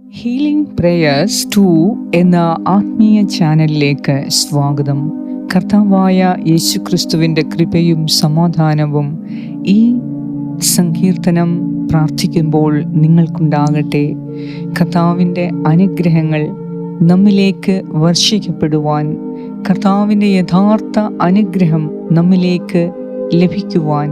Healing prayers to എന്ന ആത്മീയ ചാനലിലേക്ക് സ്വാഗതം. കർത്താവായ യേശുക്രിസ്തുവിന്റെ കൃപയും സമാധാനവും ഈ സങ്കീർത്തനം പ്രാർത്ഥിക്കുമ്പോൾ നിങ്ങൾക്കുണ്ടാകട്ടെ. കർത്താവിന്റെ അനുഗ്രഹങ്ങൾ നമ്മിലേക്ക് വർഷിക്കപ്പെടുവാൻ കർത്താവിന്റെ യഥാർത്ഥ അനുഗ്രഹം നമ്മിലേക്ക് ലഭിക്കുവാൻ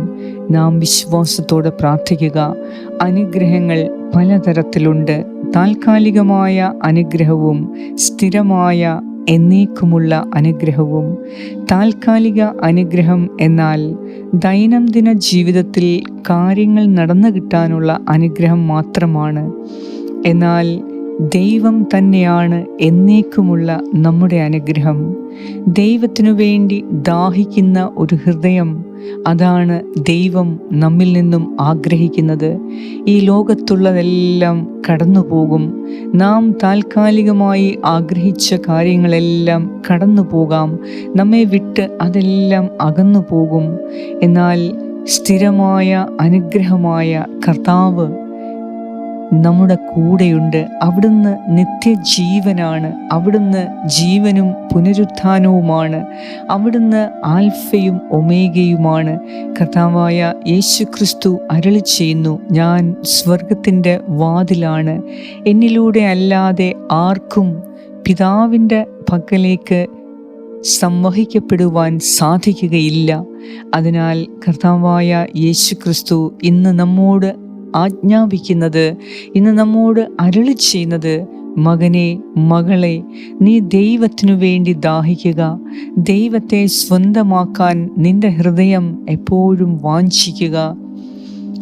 നാം വിശ്വാസത്തോടെ പ്രാർത്ഥിക്കുക. അനുഗ്രഹങ്ങൾ പലതരത്തിലുണ്ട്. താൽക്കാലികമായ അനുഗ്രഹവും സ്ഥിരമായ എന്നേക്കുമുള്ള അനുഗ്രഹവും. താൽക്കാലിക അനുഗ്രഹം എന്നാൽ ദൈനംദിന ജീവിതത്തിൽ കാര്യങ്ങൾ നടന്നു കിട്ടാനുള്ള അനുഗ്രഹം മാത്രമാണ്. എന്നാൽ ദൈവം തന്നെയാണ് എന്നേക്കുമുള്ള നമ്മുടെ അനുഗ്രഹം. ദൈവത്തിനു വേണ്ടി ദാഹിക്കുന്ന ഒരു ഹൃദയം അതാണ് ദൈവം നമ്മിൽ നിന്നും ആഗ്രഹിക്കുന്നത്. ഈ ലോകത്തുള്ളതെല്ലാം കടന്നുപോകും. നാം താൽക്കാലികമായി ആഗ്രഹിച്ച കാര്യങ്ങളെല്ലാം കടന്നു പോകാം നമ്മെ വിട്ട് അതെല്ലാം അകന്നു പോകും എന്നാൽ സ്ഥിരമായ അനുഗ്രഹമായ കർത്താവ് നമ്മുടെ കൂടെയുണ്ട്. അവിടുന്ന് നിത്യജീവനാണ്. അവിടുന്ന് ജീവനും പുനരുത്ഥാനവുമാണ്. അവിടുന്ന് ആൽഫയും ഒമേഗയുമാണ്. കർത്താവായ യേശു ക്രിസ്തു അരളി ചെയ്യുന്നു. ഞാൻ സ്വർഗത്തിന്റെ വാതിലാണ്. എന്നിലൂടെ അല്ലാതെ ആർക്കും പിതാവിന്റെ പക്കലേക്ക് സംവഹിക്കപ്പെടുവാൻ സാധിക്കുകയില്ല. അതിനാൽ കർത്താവായ യേശു ക്രിസ്തു ഇന്ന് നമ്മോട് ആജ്ഞാപിക്കുന്നത്. ഇന്ന് നമ്മോട് അരുളി ചെയ്യുന്നത് മകനെ മകളെ നീ ദൈവത്തിനു വേണ്ടി ദാഹിക്കുക. ദൈവത്തെ സ്വന്തമാക്കാൻ നിന്റെ ഹൃദയം എപ്പോഴും വാഞ്ചിക്കുക.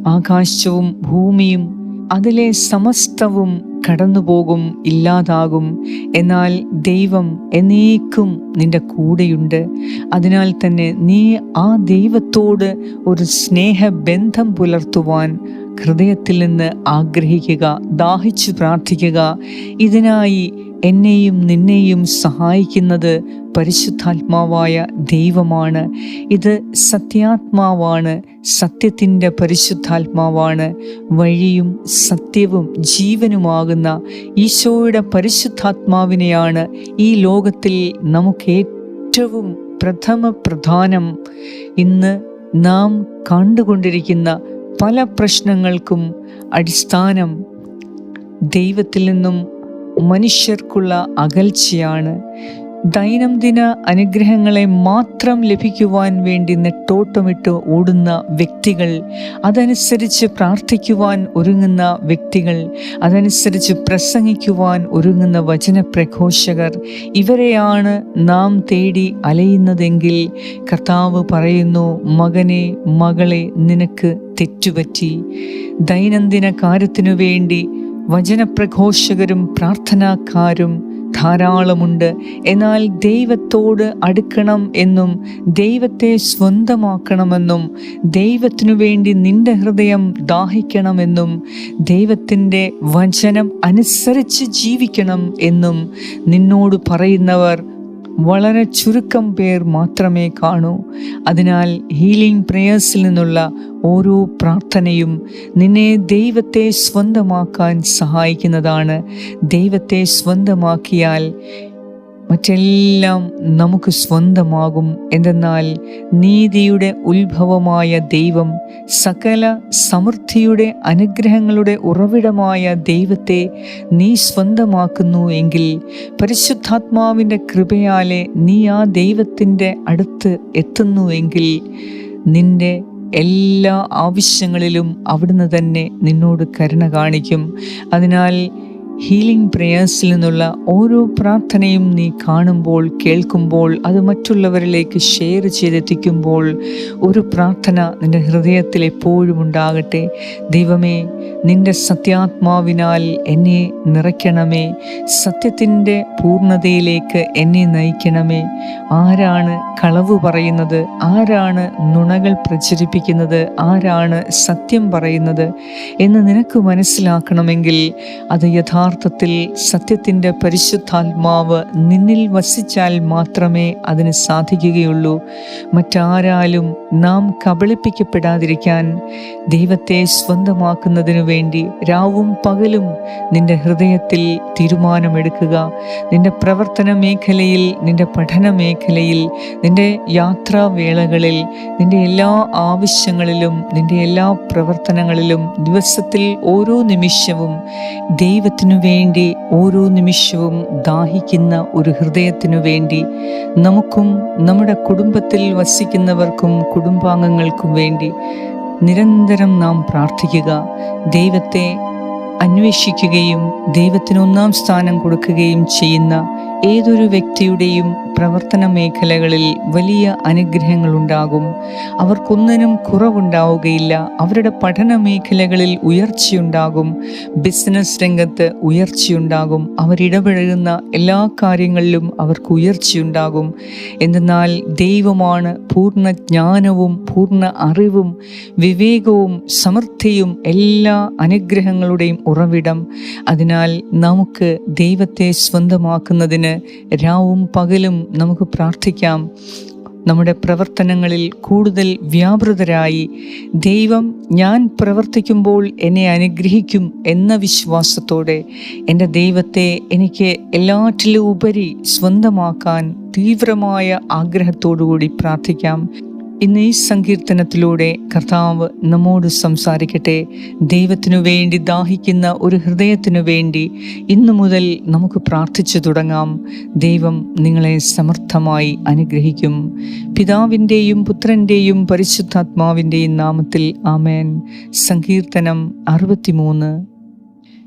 ആകാശവും ഭൂമിയും അതിലെ സമസ്തവും കടന്നുപോകും ഇല്ലാതാകും. എന്നാൽ ദൈവം എന്നേക്കും നിന്റെ കൂടെയുണ്ട്. അതിനാൽ തന്നെ നീ ആ ദൈവത്തോട് ഒരു സ്നേഹബന്ധം പുലർത്തുവാൻ ഹൃദയത്തിൽ നിന്ന് ആഗ്രഹിക്കുക ദാഹിച്ചു പ്രാർത്ഥിക്കുക. ഇതിനായി എന്നെയും നിന്നെയും സഹായിക്കുന്നത് പരിശുദ്ധാത്മാവായ ദൈവമാണ്. ഇത് സത്യാത്മാവാണ് സത്യത്തിന്റെ പരിശുദ്ധാത്മാവാണ്. വഴിയും സത്യവും ജീവനുമാകുന്ന ഈശോയുടെ പരിശുദ്ധാത്മാവിനെയാണ് ഈ ലോകത്തിൽ നമുക്ക് ഏറ്റവും പ്രഥമ പ്രധാനം ഇന്ന് നാം കണ്ടുകൊണ്ടിരിക്കുന്ന പല പ്രശ്നങ്ങൾക്കും അടിസ്ഥാനം ദൈവത്തിൽ നിന്നും മനുഷ്യർക്കുള്ള അകൽച്ചയാണ് ദൈനംദിന അനുഗ്രഹങ്ങളെ മാത്രം ലഭിക്കുവാൻ വേണ്ടി നെട്ടോട്ടമിട്ട് ഓടുന്ന വ്യക്തികൾ അതനുസരിച്ച് പ്രാർത്ഥിക്കുവാൻ ഒരുങ്ങുന്ന വ്യക്തികൾ അതനുസരിച്ച് പ്രസംഗിക്കുവാൻ ഒരുങ്ങുന്ന വചനപ്രഘോഷകർ ഇവരെയാണ് നാം തേടി അലയുന്നതെങ്കിൽ കർത്താവ് പറയുന്നു മകനെ മകളെ നിനക്ക് തെറ്റുപറ്റി. ദൈനംദിന കാര്യത്തിനു വേണ്ടി വചനപ്രഘോഷകരും പ്രാർത്ഥനാക്കാരും ധാരാളമുണ്ട്. എന്നാൽ ദൈവത്തോട് അടുക്കണം എന്നും ദൈവത്തെ സ്വന്തമാക്കണമെന്നും ദൈവത്തിനു വേണ്ടി നിന്റെ ഹൃദയം ദാഹിക്കണമെന്നും ദൈവത്തിന്റെ വചനം അനുസരിച്ച് ജീവിക്കണം എന്നും നിന്നോട് പറയുന്നവർ വളരെ ചുരുക്കം പേർ മാത്രമേ കാണൂ. അതിനാൽ ഹീലിംഗ് പ്രേയേഴ്സിൽ നിന്നുള്ള ഓരോ പ്രാർത്ഥനയും നിന്നെ ദൈവത്തെ സ്വന്തമാക്കാൻ സഹായിക്കുന്നതാണ്. ദൈവത്തെ സ്വന്തമാക്കിയാൽ മറ്റെല്ലാം നമുക്ക് സ്വന്തമാകും. എന്തെന്നാൽ നീതിയുടെ ഉത്ഭവമായ ദൈവം സകല സമൃദ്ധിയുടെ അനുഗ്രഹങ്ങളുടെ ഉറവിടമായ ദൈവത്തെ നീ സ്വന്തമാക്കുന്നു എങ്കിൽ പരിശുദ്ധാത്മാവിന്റെ കൃപയാലെ നീ ആ ദൈവത്തിന്റെ അടുത്ത് എത്തുന്നു എങ്കിൽ നിന്റെ എല്ലാ ആവശ്യങ്ങളിലും അവിടുന്ന് തന്നെ നിന്നോട് കരുണ കാണിക്കും. അതിനാൽ ഹീലിംഗ് പ്രേയേഴ്സിൽ നിന്നുള്ള ഓരോ പ്രാർത്ഥനയും നീ കാണുമ്പോൾ കേൾക്കുമ്പോൾ അത് മറ്റുള്ളവരിലേക്ക് ഷെയർ ചെയ്തെത്തിക്കുമ്പോൾ ഒരു പ്രാർത്ഥന നിന്റെ ഹൃദയത്തിൽ എപ്പോഴും ഉണ്ടാകട്ടെ. ദൈവമേ നിന്റെ സത്യാത്മാവിനാൽ എന്നെ നിറയ്ക്കണമേ. സത്യത്തിന്റെ പൂർണതയിലേക്ക് എന്നെ നയിക്കണമേ. ആരാണ് കളവ് പറയുന്നത്? ആരാണ് നുണകൾ പ്രചരിപ്പിക്കുന്നത്? ആരാണ് സത്യം പറയുന്നത്? എന്ന് നിനക്ക് മനസ്സിലാക്കണമെങ്കിൽ അത് യഥാർത്ഥ യഥാർത്ഥത്തിൽ സത്യത്തിന്റെ പരിശുദ്ധാത്മാവ് നിന്നിൽ വസിച്ചാൽ മാത്രമേ അതിന് സാധിക്കുകയുള്ളൂ. മറ്റാരാലും നാം കബളിപ്പിക്കപ്പെടാതിരിക്കാൻ ദൈവത്തെ സ്വന്തമാക്കുന്നതിനു വേണ്ടി രാവും പകലും നിന്റെ ഹൃദയത്തിൽ തീരുമാനമെടുക്കുക. നിന്റെ പ്രവർത്തന മേഖലയിൽ നിന്റെ പഠന മേഖലയിൽ നിന്റെ യാത്രാവേളകളിൽ നിന്റെ എല്ലാ ആവശ്യങ്ങളിലും നിന്റെ എല്ലാ പ്രവർത്തനങ്ങളിലും ദിവസത്തിൽ ഓരോ നിമിഷവും ദൈവത്തിനു വേണ്ടി ഓരോ നിമിഷവും ദാഹിക്കുന്ന ഒരു ഹൃദയത്തിനു വേണ്ടി നമുക്കും നമ്മുടെ കുടുംബത്തിൽ വസിക്കുന്നവർക്കും കുടുംബാംഗങ്ങൾക്കും വേണ്ടി നിരന്തരം നാം പ്രാർത്ഥിക്കുക. ദൈവത്തെ അന്വേഷിക്കുകയും ദൈവത്തിന് ഒന്നാം സ്ഥാനം കൊടുക്കുകയും ചെയ്യുന്ന ഏതൊരു വ്യക്തിയുടെയും പ്രവർത്തന മേഖലകളിൽ വലിയ അനുഗ്രഹങ്ങളുണ്ടാകും. അവർക്കൊന്നിനും കുറവുണ്ടാവുകയില്ല. അവരുടെ പഠന മേഖലകളിൽ ഉയർച്ചയുണ്ടാകും. ബിസിനസ് രംഗത്ത് ഉയർച്ചയുണ്ടാകും. അവരിടപഴകുന്ന എല്ലാ കാര്യങ്ങളിലും അവർക്ക് ഉയർച്ചയുണ്ടാകും. എന്നാൽ ദൈവമാണ് പൂർണ ജ്ഞാനവും പൂർണ അറിവും വിവേകവും സമൃദ്ധിയും എല്ലാ അനുഗ്രഹങ്ങളുടെയും ഉറവിടം. അതിനാൽ നമുക്ക് ദൈവത്തെ സ്വന്തമാക്കുന്നതിന് രാവും പകലും നമുക്ക് പ്രാർത്ഥിക്കാം. നമ്മുടെ പ്രവർത്തനങ്ങളിൽ കൂടുതൽ വ്യാപൃതരായി ദൈവം ഞാൻ പ്രവർത്തിക്കുമ്പോൾ എന്നെ അനുഗ്രഹിക്കും എന്ന വിശ്വാസത്തോടെ എന്റെ ദൈവത്തെ എനിക്ക് എല്ലാറ്റിലും ഉപരി സ്വന്തമാക്കാൻ തീവ്രമായ ആഗ്രഹത്തോടുകൂടി പ്രാർത്ഥിക്കാം. ഇന്ന് ഈ സങ്കീർത്തനത്തിലൂടെ കർത്താവ് നമ്മോട് സംസാരിക്കട്ടെ. ദൈവത്തിനു വേണ്ടി ദാഹിക്കുന്ന ഒരു ഹൃദയത്തിനു വേണ്ടി ഇന്നു മുതൽ നമുക്ക് പ്രാർത്ഥിച്ചു തുടങ്ങാം. ദൈവം നിങ്ങളെ സമർത്ഥമായി അനുഗ്രഹിക്കും. പിതാവിന്റെയും പുത്രന്റെയും പരിശുദ്ധാത്മാവിന്റെയും നാമത്തിൽ ആമേൻ. സങ്കീർത്തനം അറുപത്തിമൂന്ന്.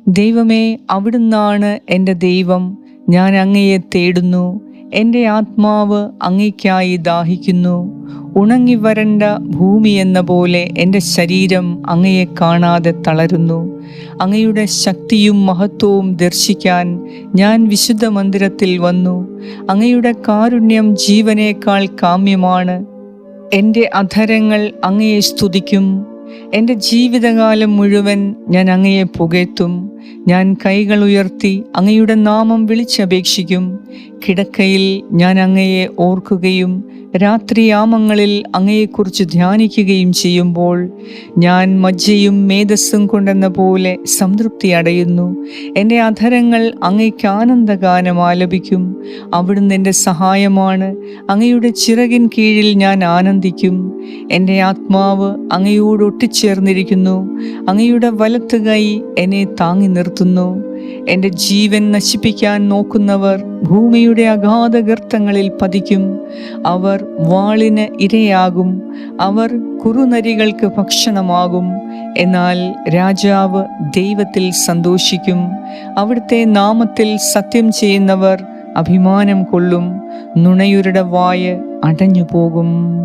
ദൈവമേ അവിടുന്നാണ് എന്റെ ദൈവം. ഞാൻ അങ്ങയെ തേടുന്നു. എന്റെ ആത്മാവ് അങ്ങയ്ക്കായി ദാഹിക്കുന്നു. ഉണങ്ങി വരണ്ട ഭൂമി എന്ന പോലെ എന്റെ ശരീരം അങ്ങയെ കാണാതെ തളരുന്നു. അങ്ങയുടെ ശക്തിയും മഹത്വവും ദർശിക്കാൻ ഞാൻ വിശുദ്ധ മന്ദിരത്തിൽ വന്നു. അങ്ങയുടെ കാരുണ്യം ജീവനേക്കാൾ കാമ്യമാണ്. എന്റെ അധരങ്ങൾ അങ്ങയെ സ്തുതിക്കും. എന്റെ ജീവിതകാലം മുഴുവൻ ഞാൻ അങ്ങയെ പുകഴ്ത്തും. ഞാൻ കൈകൾ ഉയർത്തി അങ്ങയുടെ നാമം വിളിച്ചപേക്ഷിക്കും. കിടക്കയിൽ ഞാൻ അങ്ങയെ ഓർക്കുകയും രാത്രിയാമങ്ങളിൽ അങ്ങയെക്കുറിച്ച് ധ്യാനിക്കുകയും ചെയ്യുമ്പോൾ ഞാൻ മജ്ജയും മേധസ്സും കൊണ്ടെന്ന പോലെ സംതൃപ്തി അടയുന്നു. എന്റെ അധരങ്ങൾ അങ്ങയ്ക്ക് ആനന്ദഗാനം ആലപിക്കും. അവിടുന്ന് എന്റെ സഹായമാണ്. അങ്ങയുടെ ചിറകിൻ കീഴിൽ ഞാൻ ആനന്ദിക്കും. എന്റെ ആത്മാവ് അങ്ങയോട് ഒട്ടിച്ചേർന്നിരിക്കുന്നു. അങ്ങയുടെ വലത്തുകൈ എന്നെ താങ്ങി നിർത്തുന്നു. എന്റെ ജീവൻ നശിപ്പിക്കാൻ നോക്കുന്നവർ ഭൂമിയുടെ അഗാധ ഗർത്തങ്ങളിൽ പതിക്കും. അവർ വാളിന് ഇരയാകും. അവർ കുറുനരികൾക്ക് ഭക്ഷണമാകും. എന്നാൽ രാജാവ് ദൈവത്തിൽ സന്തോഷിക്കും. അവിടുത്തെ നാമത്തിൽ സത്യം ചെയ്യുന്നവർ അഭിമാനം കൊള്ളും. നുണയുരുടെ വായ അടഞ്ഞു പോകും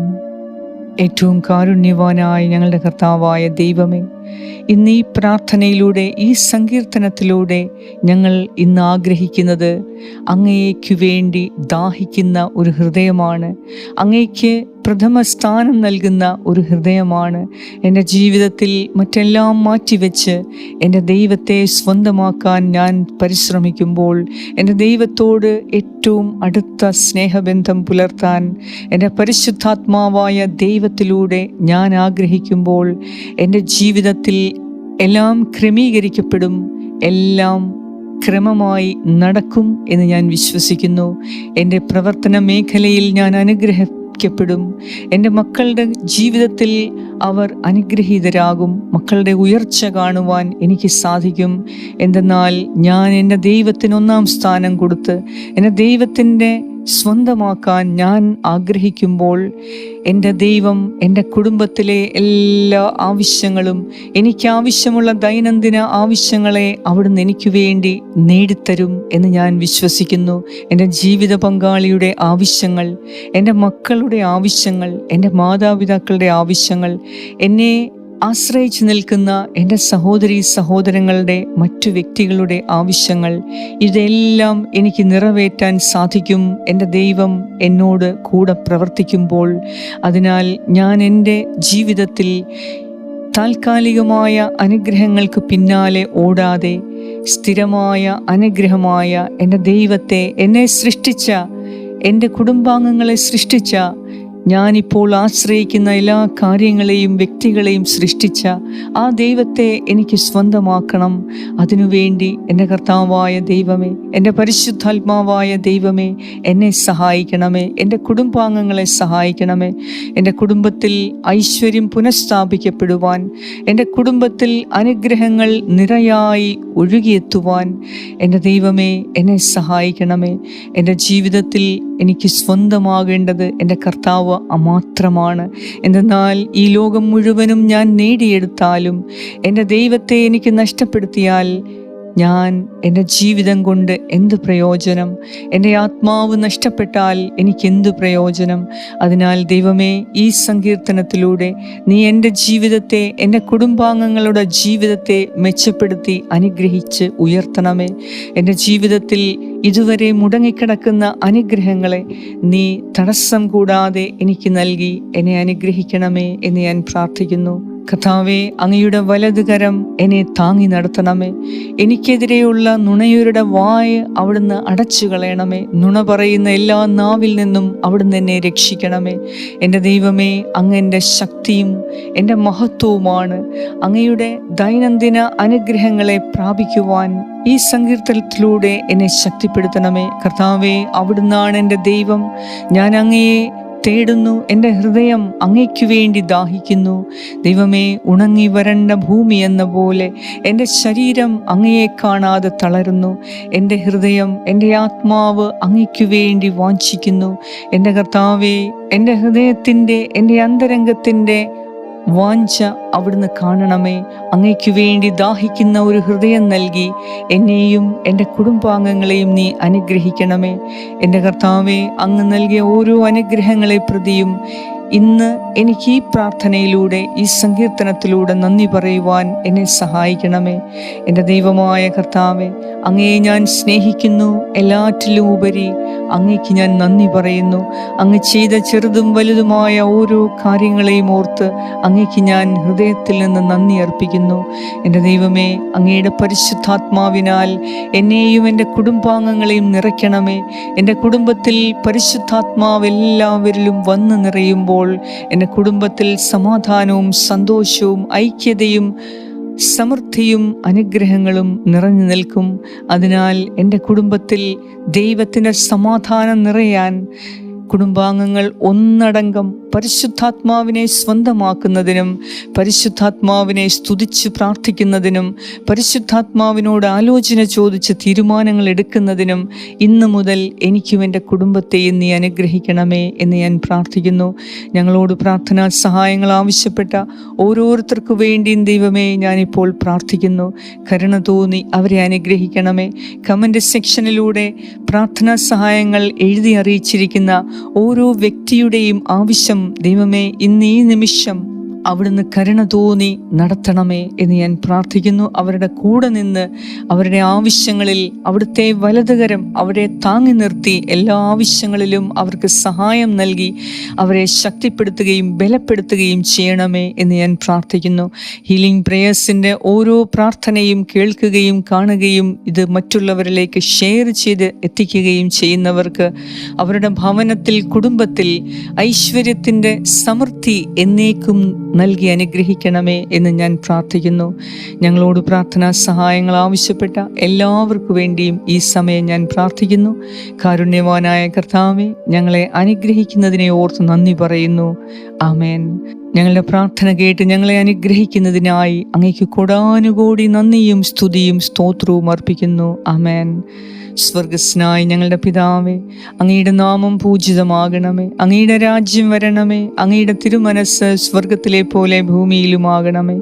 ഏറ്റവും കാരുണ്യവാനായ ഞങ്ങളുടെ കർത്താവായ ദൈവമേ ഇന്ന് ഈ പ്രാർത്ഥനയിലൂടെ ഈ സങ്കീർത്തനത്തിലൂടെ ഞങ്ങൾ ഇന്ന് ആഗ്രഹിക്കുന്നത് അങ്ങയേക്കു വേണ്ടി ദാഹിക്കുന്ന ഒരു ഹൃദയമാണ്. അങ്ങയ്ക്ക് പ്രഥമ സ്ഥാനം നൽകുന്ന ഒരു ഹൃദയമാണ്. എന്റെ ജീവിതത്തിൽ മറ്റെല്ലാം മാറ്റിവെച്ച് എന്റെ ദൈവത്തെ സ്വന്തമാക്കാൻ ഞാൻ പരിശ്രമിക്കുമ്പോൾ എന്റെ ദൈവത്തോട് ഏറ്റവും അടുത്ത സ്നേഹബന്ധം പുലർത്താൻ എന്റെ പരിശുദ്ധാത്മാവായ ദൈവത്തിലൂടെ ഞാൻ ആഗ്രഹിക്കുമ്പോൾ എന്റെ ജീവിതത്തിൽ എല്ലാം ക്രമീകരിക്കപ്പെടും എല്ലാം ക്രമമായി നടക്കും എന്ന് ഞാൻ വിശ്വസിക്കുന്നു. എന്റെ പ്രവർത്തന മേഖലയിൽ ഞാൻ അനുഗ്രഹ അനുഗ്രഹിക്കപ്പെടും. എന്റെ മക്കളുടെ ജീവിതത്തിൽ അവർ അനുഗ്രഹീതരാകും. മക്കളുടെ ഉയർച്ച കാണുവാൻ എനിക്ക് സാധിക്കും. എന്തെന്നാൽ ഞാൻ എന്റെ ദൈവത്തിന് ഒന്നാം സ്ഥാനം കൊടുത്ത് എന്റെ ദൈവത്തിന്റെ സ്വന്തമാക്കാൻ ഞാൻ ആഗ്രഹിക്കുമ്പോൾ എന്റെ ദൈവം എന്റെ കുടുംബത്തിലെ എല്ലാ ആവശ്യങ്ങളും എനിക്കാവശ്യമുള്ള ദൈനംദിന ആവശ്യങ്ങളെ അവിടുന്ന് എനിക്ക് വേണ്ടി നേടിത്തരും എന്ന് ഞാൻ വിശ്വസിക്കുന്നു. എന്റെ ജീവിത പങ്കാളിയുടെ ആവശ്യങ്ങൾ എന്റെ മക്കളുടെ ആവശ്യങ്ങൾ എന്റെ മാതാപിതാക്കളുടെ ആവശ്യങ്ങൾ എന്നെ ആശ്രയിച്ചു നിൽക്കുന്ന എന്റെ സഹോദരി സഹോദരങ്ങളുടെ മറ്റു വ്യക്തികളുടെ ആവശ്യങ്ങൾ ഇതെല്ലാം എനിക്ക് നിറവേറ്റാൻ സാധിക്കും എന്റെ ദൈവം എന്നോട് കൂടെ പ്രവർത്തിക്കുമ്പോൾ. അതിനാൽ ഞാൻ എന്റെ ജീവിതത്തിൽ താൽക്കാലികമായ അനുഗ്രഹങ്ങൾക്ക് പിന്നാലെ ഓടാതെ സ്ഥിരമായ അനുഗ്രഹമായ എന്റെ ദൈവത്തെ എന്നെ സൃഷ്ടിച്ച എന്റെ കുടുംബാംഗങ്ങളെ സൃഷ്ടിച്ച ഞാനിപ്പോൾ ആശ്രയിക്കുന്ന എല്ലാ കാര്യങ്ങളെയും വ്യക്തികളെയും സൃഷ്ടിച്ച ആ ദൈവത്തെ എനിക്ക് സ്വന്തമാക്കണം. അതിനുവേണ്ടി എന്റെ കർത്താവായ ദൈവമേ എന്റെ പരിശുദ്ധാത്മാവായ ദൈവമേ എന്നെ സഹായിക്കണമേ എന്റെ കുടുംബാംഗങ്ങളെ സഹായിക്കണമേ എന്റെ കുടുംബത്തിൽ ഐശ്വര്യം പുനഃസ്ഥാപിക്കപ്പെടുവാൻ എന്റെ കുടുംബത്തിൽ അനുഗ്രഹങ്ങൾ നിറയായി ഒഴുകിയെത്തുവാൻ എന്റെ ദൈവമേ എന്നെ സഹായിക്കണമേ. എന്റെ ജീവിതത്തിൽ എനിക്ക് സ്വന്തമാകേണ്ടത് എന്റെ കർത്താവ് മാത്രമാണ് എന്തെന്നാൽ ഈ ലോകം മുഴുവനും ഞാൻ നേടിയെടുത്താലും എന്റെ ദൈവത്തെ എനിക്ക് നഷ്ടപ്പെടുത്തിയാൽ ഞാൻ എന്റെ ജീവിതം കൊണ്ട് എന്ത് പ്രയോജനം? എന്റെ ആത്മാവ് നഷ്ടപ്പെട്ടാൽ എനിക്ക് എന്ത് പ്രയോജനം? അതിനാൽ ദൈവമേ ഈ സങ്കീർത്തനത്തിലൂടെ നീ എന്റെ ജീവിതത്തെ എന്റെ കുടുംബാംഗങ്ങളുടെ ജീവിതത്തെ മെച്ചപ്പെടുത്തി അനുഗ്രഹിച്ച് ഉയർത്തണമേ. എന്റെ ജീവിതത്തിൽ ഇതുവരെ മുടങ്ങിക്കിടക്കുന്ന അനുഗ്രഹങ്ങളെ നീ തടസ്സം കൂടാതെ എനിക്ക് നൽകി എന്നെ അനുഗ്രഹിക്കണമേ എന്ന് ഞാൻ പ്രാർത്ഥിക്കുന്നു. കഥാവെ അങ്ങയുടെ വലതുകരം എന്നെ താങ്ങി നടത്തണമേ. എനിക്കെതിരെയുള്ള നുണയൂരുടെ വായ അവിടുന്ന് അടച്ചു കളയണമേ നുണ പറയുന്ന എല്ലാ നാവിൽ നിന്നും അവിടുന്ന് എന്നെ രക്ഷിക്കണമേ. എന്റെ ദൈവമേ അങ്ങ് എന്റെ ശക്തിയും എന്റെ മഹത്വവുമാണ്. അങ്ങയുടെ ദൈനംദിന അനുഗ്രഹങ്ങളെ പ്രാപിക്കുവാൻ ഈ സങ്കീർത്തനത്തിലൂടെ എന്നെ ശക്തിപ്പെടുത്തണമേ. കർത്താവേ അവിടുന്നാണ് എന്റെ ദൈവം. ഞാൻ അങ്ങയെ തേടുന്നു. എന്റെ ഹൃദയം അങ്ങയ്ക്കു വേണ്ടി ദാഹിക്കുന്നു. ദൈവമേ ഉണങ്ങി വരണ്ട ഭൂമി എന്ന പോലെ എന്റെ ശരീരം അങ്ങയെ കാണാതെ തളരുന്നു. എന്റെ ഹൃദയം എന്റെ ആത്മാവ് അങ്ങയ്ക്കു വേണ്ടി വാഞ്ചിക്കുന്നു. എന്റെ കർത്താവേ എന്റെ ഹൃദയത്തിന്റെ എന്റെ അന്തരംഗത്തിന്റെ വാഞ്ച അവിടുന്ന് കാണണമേ. അങ്ങയ്ക്കു വേണ്ടി ദാഹിക്കുന്ന ഒരു ഹൃദയം നൽകി എന്നെയും എന്റെ കുടുംബാംഗങ്ങളെയും നീ അനുഗ്രഹിക്കണമേ. എന്റെ കർത്താവെ അങ്ങ് നൽകിയ ഓരോ അനുഗ്രഹങ്ങളെ പ്രതിയും ഇന്ന് എനിക്ക് ഈ പ്രാർത്ഥനയിലൂടെ ഈ സങ്കീർത്തനത്തിലൂടെ നന്ദി പറയുവാൻ എന്നെ സഹായിക്കണമേ. എന്റെ ദൈവമായ കർത്താവെ അങ്ങയെ ഞാൻ സ്നേഹിക്കുന്നു. എല്ലാറ്റിലും ഉപരി അങ്ങയ്ക്ക് ഞാൻ നന്ദി പറയുന്നു. അങ്ങ് ചെയ്ത ചെറുതും വലുതുമായ ഓരോ കാര്യങ്ങളെയും ഓർത്ത് അങ്ങയ്ക്ക് ഞാൻ ഹൃദയത്തിൽ നിന്ന് നന്ദി അർപ്പിക്കുന്നു. എന്റെ ദൈവമേ അങ്ങയുടെ പരിശുദ്ധാത്മാവിനാൽ എന്നെയും എന്റെ കുടുംബാംഗങ്ങളെയും നിറയ്ക്കണമേ. എന്റെ കുടുംബത്തിൽ പരിശുദ്ധാത്മാവ് എല്ലാവരിലും വന്ന് നിറയുമ്പോൾ എന്റെ കുടുംബത്തിൽ സമാധാനവും സന്തോഷവും ഐക്യതയും സമൃദ്ധിയും അനുഗ്രഹങ്ങളും നിറഞ്ഞു നിൽക്കും. അതിനാൽ എന്റെ കുടുംബത്തിൽ ദൈവത്തിന്റെ സമാധാനം നിറയാൻ കുടുംബാംഗങ്ങൾ ഒന്നടങ്കം പരിശുദ്ധാത്മാവിനെ സ്വന്തമാക്കുന്നതിനും പരിശുദ്ധാത്മാവിനെ സ്തുതിച്ച് പ്രാർത്ഥിക്കുന്നതിനും പരിശുദ്ധാത്മാവിനോട് ആലോചന ചോദിച്ച് തീരുമാനങ്ങൾ എടുക്കുന്നതിനും ഇന്ന് മുതൽ എനിക്കും എന്റെ കുടുംബത്തെയും നീ അനുഗ്രഹിക്കണമേ എന്ന് ഞാൻ പ്രാർത്ഥിക്കുന്നു. ഞങ്ങളോട് പ്രാർത്ഥനാ സഹായങ്ങൾ ആവശ്യപ്പെട്ട ഓരോരുത്തർക്കു വേണ്ടിയും ദൈവമേ ഞാനിപ്പോൾ പ്രാർത്ഥിക്കുന്നു. കരുണ തോന്നി അവരെ അനുഗ്രഹിക്കണമേ. കമന്റ് സെക്ഷനിലൂടെ പ്രാർത്ഥനാ സഹായങ്ങൾ എഴുതി അറിയിച്ചിരിക്കുന്ന ഓരോ വ്യക്തിയുടെയും ആവശ്യം ദൈവമേ ഇന്ന് ഈ നിമിഷം അവിടുന്ന് കരുണ തോന്നി നടത്തണമേ എന്ന് ഞാൻ പ്രാർത്ഥിക്കുന്നു. അവരുടെ കൂടെ നിന്ന് അവരുടെ ആവശ്യങ്ങളിൽ അവിടുത്തെ വലതുകരം അവരെ താങ്ങി നിർത്തി എല്ലാ ആവശ്യങ്ങളിലും അവർക്ക് സഹായം നൽകി അവരെ ശക്തിപ്പെടുത്തുകയും ബലപ്പെടുത്തുകയും ചെയ്യണമേ എന്ന് ഞാൻ പ്രാർത്ഥിക്കുന്നു. ഹീലിംഗ് പ്രേയേഴ്സിന്റെ ഓരോ പ്രാർത്ഥനയും കേൾക്കുകയും കാണുകയും ഇത് മറ്റുള്ളവരിലേക്ക് ഷെയർ ചെയ്ത് എത്തിക്കുകയും ചെയ്യുന്നവർക്ക് അവരുടെ ഭവനത്തിൽ കുടുംബത്തിൽ ഐശ്വര്യത്തിന്റെ സമൃദ്ധി എന്നേക്കും നൽകി അനുഗ്രഹിക്കണമേ എന്ന് ഞാൻ പ്രാർത്ഥിക്കുന്നു. ഞങ്ങളോട് പ്രാർത്ഥനാ സഹായങ്ങൾ ആവശ്യപ്പെട്ട എല്ലാവർക്കു വേണ്ടിയും ഈ സമയം ഞാൻ പ്രാർത്ഥിക്കുന്നു. കാരുണ്യവാനായ കർത്താവെ ഞങ്ങളെ അനുഗ്രഹിക്കുന്നതിനെ ഓർത്ത് നന്ദി പറയുന്നു. ആമേൻ. ഞങ്ങളുടെ പ്രാർത്ഥന കേട്ട് ഞങ്ങളെ അനുഗ്രഹിക്കുന്നതിനായി അങ്ങേക്ക് കൊടാനുകൂടി നന്ദിയും സ്തുതിയും സ്തോത്രവും അർപ്പിക്കുന്നു. അമേൻ സ്വർഗസ്നായി ഞങ്ങളുടെ പിതാവേ അങ്ങയുടെ നാമം പൂജിതമാകണമേ. അങ്ങയുടെ രാജ്യം വരണമേ. അങ്ങയുടെ തിരുമനസ് സ്വർഗത്തിലെ പോലെ ഭൂമിയിലുമാകണമേ.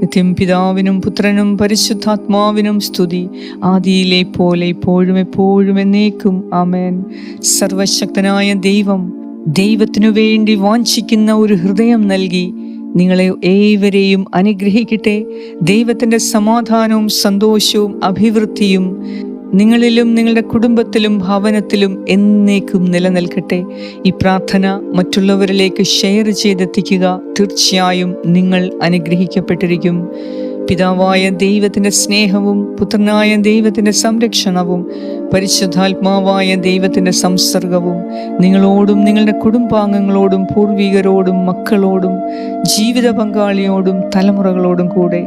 നിത്യം പിതാവിനും പുത്രനും പരിശുദ്ധാത്മാവിനും സ്തുതി. ആദിയിലെ പോലെ ഇപ്പോഴും എപ്പോഴും എന്നേക്കും. ആമേൻ. സർവശക്തനായ ദൈവം ദൈവത്തിനു വേണ്ടി വാഞ്ചിക്കുന്ന ഒരു ഹൃദയം നൽകി നിങ്ങളെ ഏവരെയും അനുഗ്രഹിക്കട്ടെ. ദൈവത്തിന്റെ സമാധാനവും സന്തോഷവും അഭിവൃദ്ധിയും നിങ്ങളിലും നിങ്ങളുടെ കുടുംബത്തിലും ഭവനത്തിലും എന്നേക്കും നിലനിൽക്കട്ടെ. ഈ പ്രാർത്ഥന മറ്റുള്ളവരിലേക്ക് ഷെയർ ചെയ്തെത്തിക്കുക. തീർച്ചയായും നിങ്ങൾ അനുഗ്രഹിക്കപ്പെട്ടിരിക്കും. പിതാവായ ദൈവത്തിന്റെ സ്നേഹവും പുത്രനായ ദൈവത്തിന്റെ സംരക്ഷണവും പരിശുദ്ധാത്മാവായ ദൈവത്തിന്റെ സംസർഗവും നിങ്ങളോടും നിങ്ങളുടെ കുടുംബാംഗങ്ങളോടും പൂർവികരോടും മക്കളോടും ജീവിത പങ്കാളിയോടും തലമുറകളോടും കൂടെ